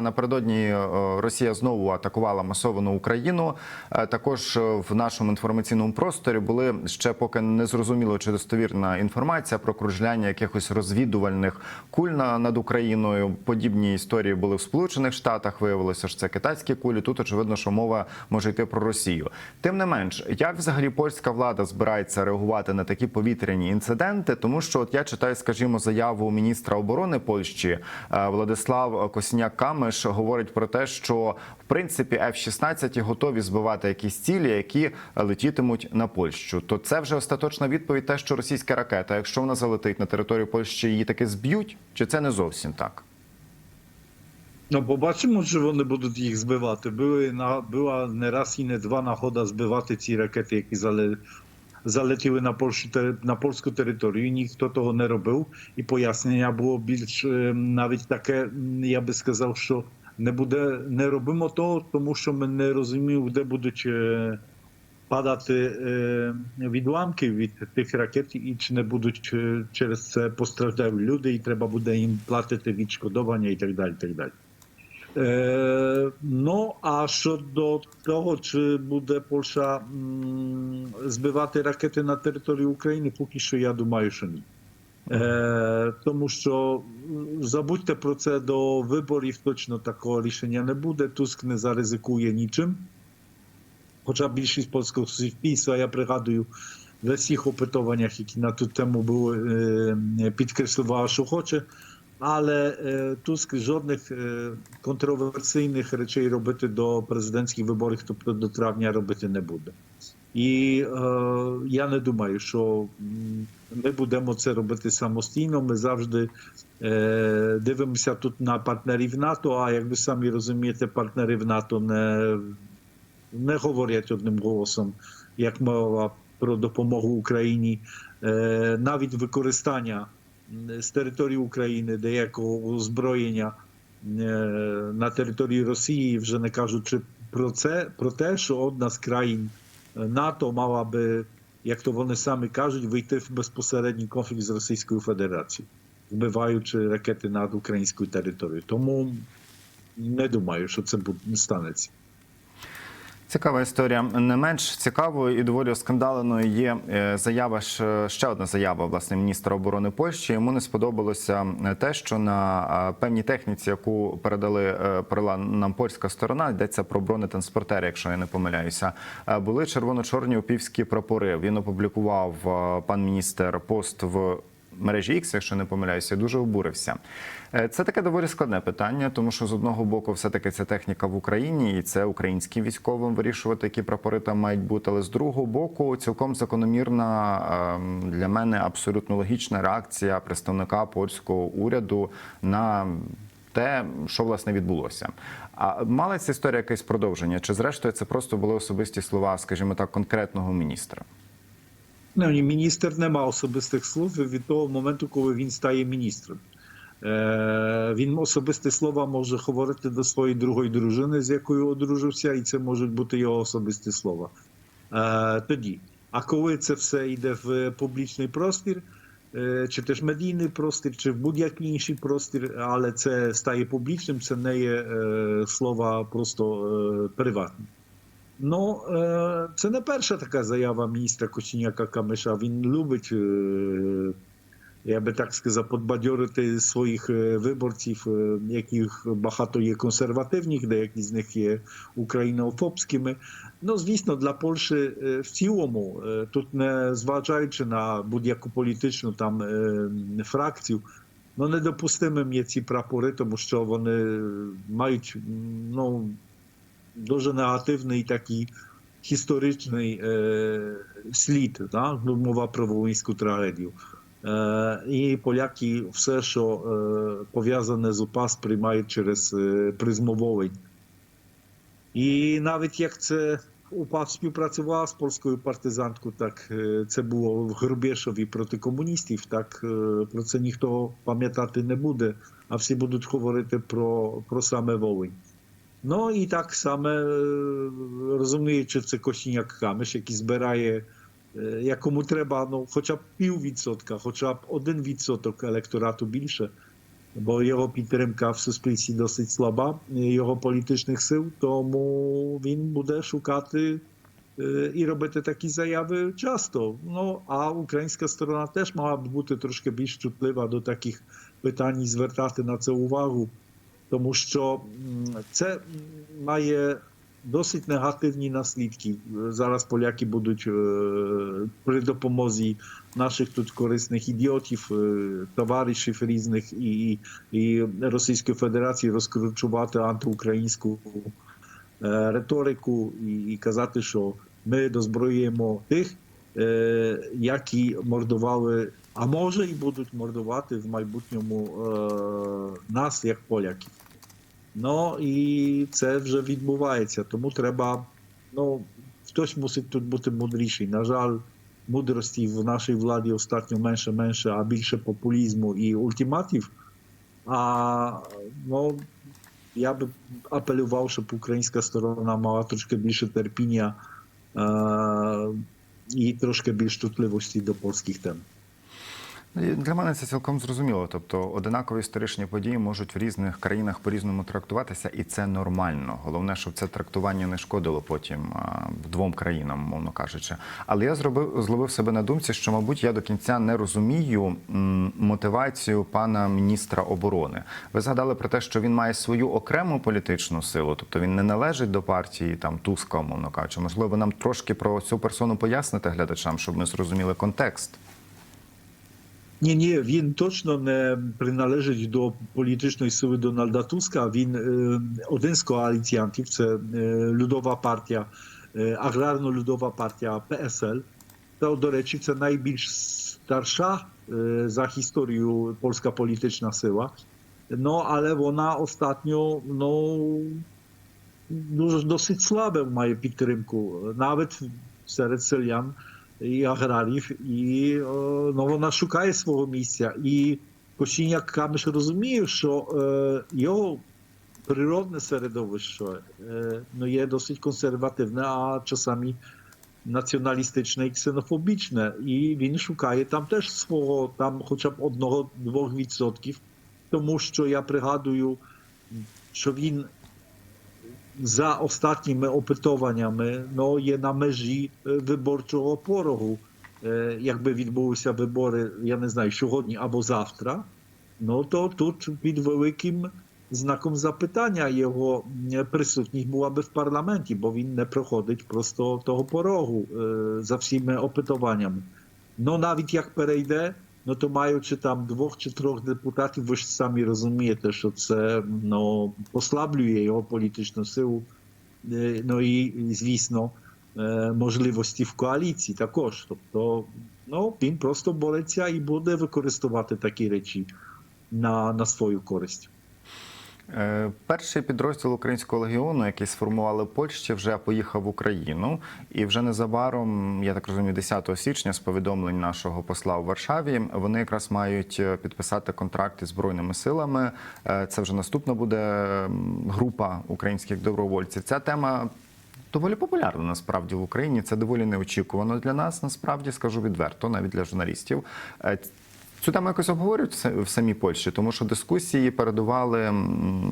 Напередодні е, Росія знову атакувала масовану Україну. Е, Також е, в нашому інформаційному просторі були ще поки не зрозуміло чи достовірна інформація про кружляння якихось розвідувальних куль над Україною. Подібні історії були в Сполучених Штатах. Виявилося, що це китайські кулі. Тут очевидно, що мова може йти про Росію. Тим не менш, як взагалі польська влада збирається реагувати на такі повітряні інциденти? Тому що от я читаю, скажімо, заяву міністра оборони Польщі Владислав Косіняк Камиш говорить про те, що в принципі F-16 готові збивати якісь цілі, які летітимуть на Польщу. То це вже остаточна відповідь, те, що російська ракета, якщо вона залетить на територію Польщі, її таки зб'ють, чи це не зовсім так? No побачимо, чи вони будуть їх збивати. Були на була не раз і не два нагода збивати ці ракети, які зале, залетіли на польщу на польську територію. Ніхто того не робив. І пояснення було більш е, навіть таке, я би сказав, що не буде, не робимо того, тому що ми не розуміємо, де будуть е, падати е, відламки від тих ракет, і чи не будуть через це постраждали люди, і треба буде їм платити відшкодування і так далі. Так далі. Е, ну, а щодо того, чи буде Польща м, збивати ракети на території України, поки що я думаю, що ні. Е, тому що м, забудьте про це до виборів, точно такого рішення не буде. Туск не заризикує нічим. Хоча більшість польського суспільства, я пригадую, we всіх опитуваннях, які на ту тему були, е, підкреслювала, що хоче. Але Туск жодних контроверсійних речей робити до президентських виборів, тобто до травня робити не буде. І е, я не думаю, що ми будемо це робити самостійно. Ми завжди е, дивимося тут на партнерів НАТО. А як ви самі розумієте, партнери в НАТО не, не говорять одним голосом, як мова про допомогу Україні, е, навіть використання з території України деякого озброєння е, на території Росії, вже не кажучи про це, про те, що одна з країн НАТО мала би, як то вони самі кажуть, вийти в безпосередній конфлікт з Російською Федерацією, вбиваючи ракети над українською територією. Тому не думаю, що це буде станеться. Цікава історія. Не менш цікавою і доволі оскандаленою є е, заява ще одна заява власне міністра оборони Польщі. Йому не сподобалося е, те, що на е, певній техніці, яку передали передала нам польська сторона, йдеться про бронетранспортери, якщо я не помиляюся. Були червоно-чорні опівські прапори. Він опублікував пан міністр пост в. Мережі X, якщо не помиляюся, дуже обурився. Е, Це таке доволі складне питання, тому що з одного боку, все-таки ця техніка в Україні, і це українським військовим вирішувати, які прапори там мають бути. Але з другого боку, цілком закономірна ем, для мене абсолютно логічна реакція представника польського уряду на те, що власне відбулося. А мала ця історія якесь продовження? Чи зрештою це просто були особисті слова, скажімо так, конкретного міністра? Ну, ні, міністр не мав особистих слов від того моменту, коли він стає міністром. Е, він особисті слова може говорити до своєї другої дружини, з якою одружився, і це можуть бути його особисті слова. Е, тоді. А коли це все йде в публічний простір, е, чи теж медійний простір, чи в будь-який інший простір, але це стає публічним, це не є слова просто приватні. Ну, е, це не перша така заява міністра Коченяка Камиша. Він любить, е, я би так сказав, подбадьорити своїх е, виборців, е, яких багато є консервативних, деякі з них є українофобськими. Ну, звісно, для Польщі е, в цілому, е, тут не зважаючи на будь-яку політичну там е, фракцію, ну недопустимим є ці прапори, тому що вони мають ну, дуже негативний такий історичний е, слід, да? ну, мова про волинську трагедію. Е, і поляки все, що е, пов'язане з УПА, сприймають через е, призму Волинь. І навіть як це УПА співпрацювала з польською партизанткою, так е, це було в Грубєшові проти комуністів, так е, про це ніхто пам'ятати не буде, а всі будуть говорити про, про саме Волинь. Ну і так само розуміючи, це Косіняк Камиш, який збирає, якому треба ну, хоча б пів відсотка, хоча б один відсоток електорату більше, бо його підтримка в суспільстві досить слаба, його політичних сил, тому він буде шукати і робити такі заяви часто. Ну а українська сторона теж мала б бути трошки більш чутлива до таких питань і звертати на це увагу, тому що це має досить негативні наслідки. Зараз поляки будуть е, при допомозі наших тут корисних ідіотів, е, товаришів різних і, і Російської Федерації розкручувати антиукраїнську е, риторику і, і казати, що ми дозброюємо тих, які мордували, а може і будуть мордувати в майбутньому е, нас як поляків. Ну і це вже відбувається. Тому треба, ну, хтось мусить тут бути мудріший. На жаль, мудрості в нашій владі остатньо менше, менше, а більше популізму і ультиматів. А ну, я би апелював, щоб українська сторона мала трошки більше терпіння е- і трошки більш чутливості до польських тем. І Для мене це цілком зрозуміло. Тобто одинакові історичні події можуть в різних країнах по-різному трактуватися, і це нормально. Головне, щоб це трактування не шкодило потім а, двом країнам, мовно кажучи. Але я зробив зловив себе на думці, що, мабуть, я до кінця не розумію мотивацію пана міністра оборони. Ви згадали про те, що він має свою окрему політичну силу, тобто він не належить до партії там Туска, мовно кажучи. Можливо, нам трошки про цю персону поясните глядачам, щоб ми зрозуміли контекст. Ні, ні, він точно не приналежить до політичної сили Дональда Туска. Він е, один з коаліціантів, це е, людова партія, е, аграрно-людова партія ПСЛ. Та, до речі, це найбільш старша е, за історію польська політична сила. Ну, але вона остатньо ну, дуже досить слабе має підтримку, навіть серед селян і аграрів, і е, ну, вона шукає свого місця. І Кошіняк Камиш розуміє, що е, його природне середовище е, ну, є досить консервативне, а часами націоналістичне і ксенофобічне. І він шукає там теж свого, там хоча б одного-двох відсотків, тому що я пригадую, що він за ostatніми опитуваннями ну, є на межі е, виборчого порогу. Е, Якби відбулися вибори, я не знаю, сьогодні або завтра, ну то тут під великим знаком запитання його е, присутність була би в парламенті, бо він не проходить просто того порогу е, за всіма опитуваннями. Ну навіть як перейде, ну то маючи там двох чи трьох депутатів, ви ж самі розумієте, що це ну, послаблює його політичну силу, ну і, звісно, можливості в коаліції також. Тобто, ну, він просто бореться і буде використовувати такі речі на, на свою користь. Е, Перший підрозділ українського легіону, який сформували в Польщі, вже поїхав в Україну, і вже незабаром, я так розумію, 10 січня з повідомлень нашого посла у Варшаві, вони якраз мають е, підписати контракт із збройними силами. Е, Це вже наступна буде група українських добровольців. Ця тема. Доволі популярна насправді в Україні. Це доволі неочікувано для нас. Насправді скажу відверто, навіть для журналістів. Цю тему якось обговорюють в самій Польщі, тому що дискусії передували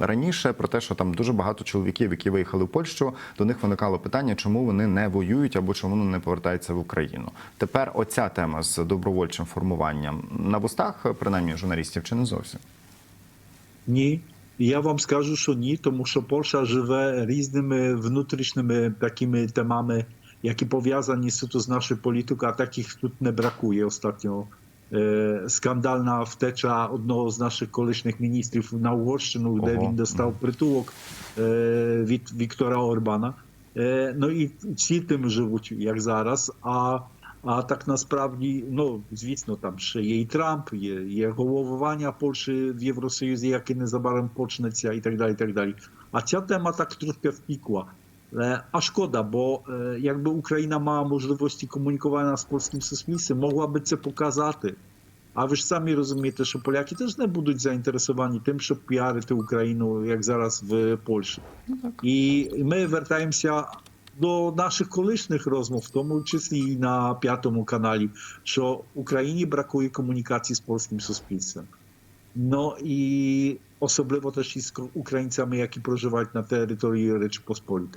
раніше про те, що там дуже багато чоловіків, які виїхали в Польщу, до них виникало питання, чому вони не воюють або чому вони не повертаються в Україну. Тепер оця тема з добровольчим формуванням на вустах, принаймні журналістів, чи не зовсім? Ні. Я вам скажу, що ні, тому що Польща живе різними внутрішніми такими темами, які пов'язані суто з нашою політикою, а таких тут не бракує ostatnio. Е, скандальна втеча одного з наших колишніх міністрів на Угорщину, де Ого. він достав притулок е, від Віктора Орбана. Е, ну і всі тим живуть, як зараз. А, а так насправді, ну звісно, там ще є і Трамп, є, є головування Польщі в Євросоюзі, яке незабаром почнеться, і так далі. і так далі. А ця тема так трохи втікла. Е, А шкода, бо е, якби Україна мала можливості комунікування з польським суспільством, могла би це показати. А ви ж самі розумієте, що поляки теж не будуть заінтересовані тим, щоб піарити Україну, як зараз в Польщі. І ми вертаємося до наших колишніх розмов, в тому числі і на п'ятому каналі, що Україні бракує комунікації з польським суспільством. No і особливо теж із ко- українцями, які проживають на території Речі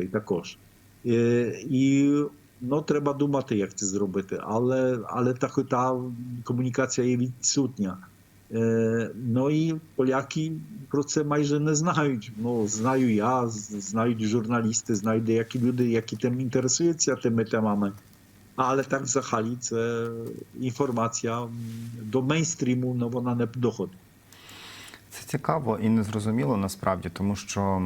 також. Е, І ну, треба думати, як це зробити. Але, але так, та комунікація є відсутня. Е, Ну і поляки про це майже не знають. Ну, знаю я, з- знають журналісти, знають деякі люди, які тим інтересуються тими темами. Але так взагалі це інформація м, до мейнстріму, ну, вона не доходить. Це цікаво і незрозуміло насправді, тому що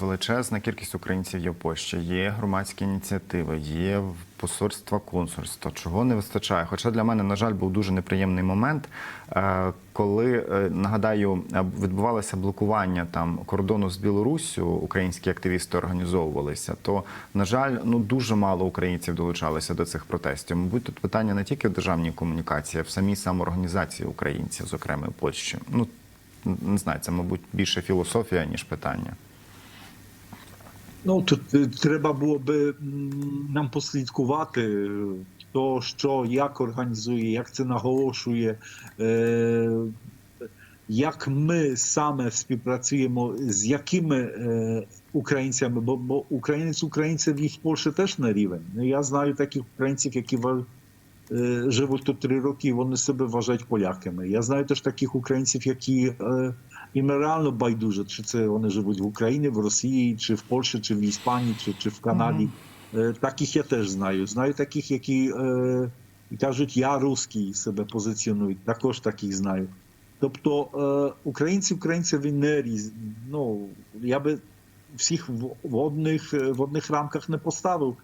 величезна кількість українців є в Польщі, є громадські ініціативи, є посольства, консульства. Чого не вистачає? Хоча для мене, на жаль, був дуже неприємний момент, е, коли е, нагадаю, е, відбувалося блокування там кордону з Білоруссю, українські активісти організовувалися. То на жаль, ну дуже мало українців долучалися до цих протестів. Мабуть, тут питання не тільки в державній комунікації, а в самій самоорганізації українців, зокрема в Польщі. Ну не знаю, це, мабуть, більше філософія, ніж питання. Ну тут е, треба було би нам послідкувати, е, хто що, як організує, як це наголошує, е, як ми саме співпрацюємо з якими українцями, бо, українець українців їх в Польщі теж не рівень. Ну, Я знаю таких українців, які живуть тут три роки, вони себе вважають поляками. Я знаю теж таких українців, які е, їм реально байдуже, чи це вони живуть в Україні, в Росії, чи в Польщі, чи в Іспанії, чи, чи в Канаді. Е, Таких я теж знаю. Знаю таких, які е, кажуть, я русський себе позиціонують. Також таких знаю. Тобто е, українці українцеві не різ. Ну, я би всіх в, одних, е, в одних рамках не поставив.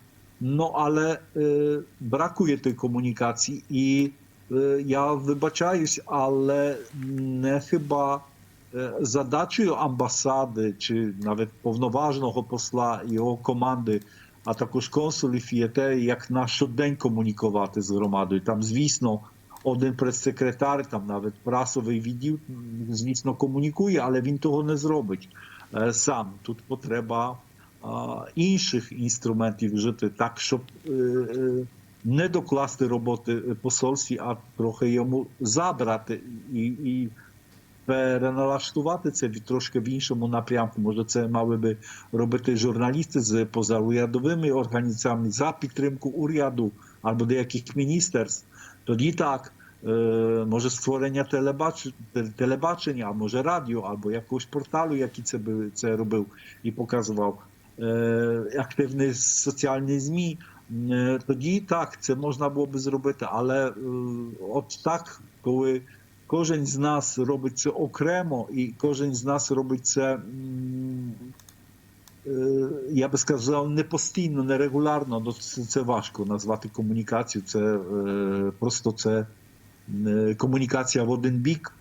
Е, бракує тої комунікації, і е, я вибачаюсь, але не хіба задачею амбасади чи навіть повноважного посла його команди, а також консулів є те, як на щодень комунікувати з громадою. Там, звісно, один прес-секретар, там навіть прасовий відділ, звісно, комунікує, але він того не зробить сам. Тут потреба інших інструментів вжити так, щоб е, е, не докласти роботи посольстві, а трохи йому забрати і, і переналаштувати це від трошки в іншому напрямку. Може, це мали би робити журналісти з позаурядовими організаціями за підтримку уряду або деяких міністерств. Тоді так. е, Може створення телебач... те- телебачення, а може радіо, або якогось порталу, який це би це робив і показував е, активні соціальні ЗМІ. Е, Тоді так, це можна було би зробити, але е, от так, коли кожен з нас робить це окремо, і кожен з нас робить це, м, е, я би сказав, не постійно, не регулярно, ну, це, це важко назвати комунікацію. Це е, просто це е, комунікація в один бік.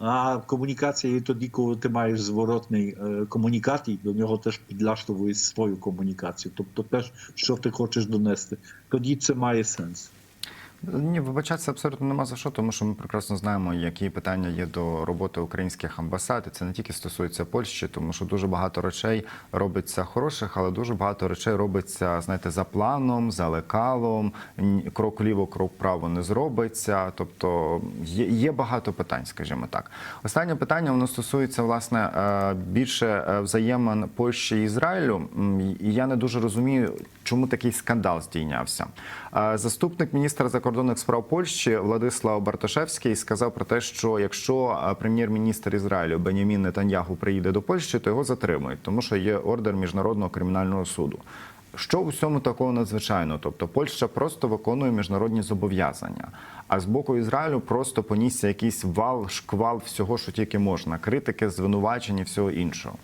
А комунікація є тоді, коли ти маєш зворотний комунікат, і до нього теж підлаштовуєш свою комунікацію. Тобто теж, що ти хочеш донести. Тоді це має сенс. Ні, вибачатися абсолютно нема за що, тому що ми прекрасно знаємо, які питання є до роботи українських амбасад. І це не тільки стосується Польщі, тому що дуже багато речей робиться хороших, але дуже багато речей робиться, знаєте, за планом, за лекалом. Крок ліво, крок право не зробиться. Тобто є, є багато питань, скажімо так. Останнє питання воно стосується власне е, більше е, взаємин Польщі і Ізраїлю. І я не дуже розумію, чому такий скандал здійнявся. Е, Заступник міністра закордонних справ Польщі Владислав Бартошевський сказав про те, що якщо е, прем'єр-міністр Ізраїлю Бенямін Нетаньяху приїде до Польщі, то його затримують, тому що є ордер міжнародного кримінального суду. Що у цьому такого надзвичайного? Тобто Польща просто виконує міжнародні зобов'язання, а з боку Ізраїлю просто понісся якийсь вал, шквал всього, що тільки можна, критики, звинувачення, всього іншого.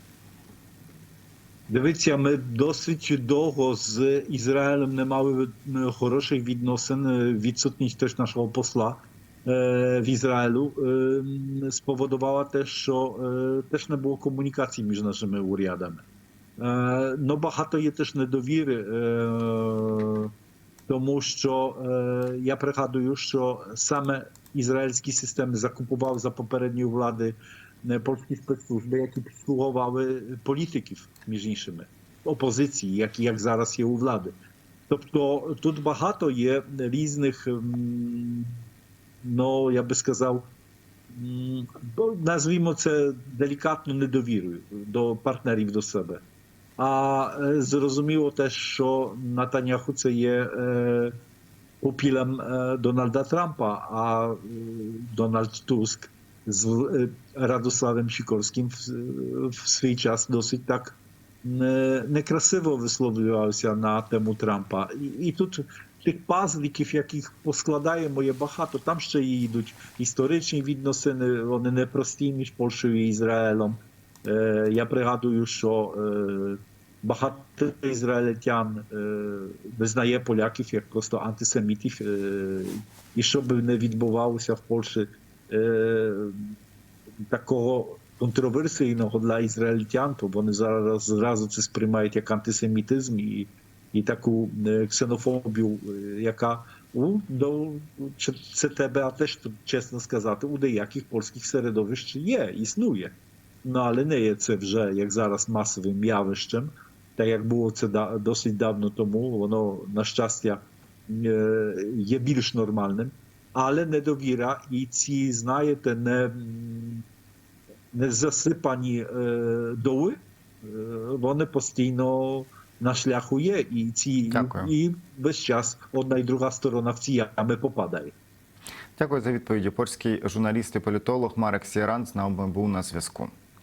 Дивіться, ми досить довго з Ізраїлем не мали е, хороших відносин. Е, Відсутність теж нашого посла е, в Ізраїлю е, спowodowała те, що е, теж не було комунікації між нашими урядами. Е, Ну, багато є теж недовіри, е, тому що е, я пригадую, що саме ізраїльські системи закупував за попередньої влади е, польські спецслужби, які підслуговували політиків, між іншими, опозиції, як, як зараз є у влади. Тобто тут багато є різних, м, ну я би сказав, м, бо, назвімо це делікатно недовірою до партнерів до себе. А е, зрозуміло теж, що Натаняху це є е, пупілем е, Дональда Трампа, а е, Дональд Туск з е, Радославом Сікорським в, в свій час досить так не, некрасиво висловлювався на тему Трампа. І, і тут тих пазликів, яких поскладаємо, є багато. Там ще й йдуть історичні відносини, вони непрості між Польщею і Ізраїлем. Е, я пригадую, що е, багато ізраїльтян е, визнає поляків як просто антисемітів, е, і що би не відбувалося в Польщі такого контроверсійного для ізраїльтян, то вони зараз зразу це сприймають як антисемітизм і, і таку е, ксенофобію, е, яка у до це тебе, а теж чесно сказати, у деяких польських середовищ є, існує. Ну, але не є це вже як зараз масовим явищем, так як було це да- досить давно тому, воно, на щастя, е, є більш нормальним, але недовіра і ці, знаєте, не, не засипані доли, вони постійно на шляху є, і ці Дякую. і весь час одна і друга сторона в ці ями попадає. Дякую за відповіді. Польський журналіст і політолог Марек Сіранц з нами був на зв'язку.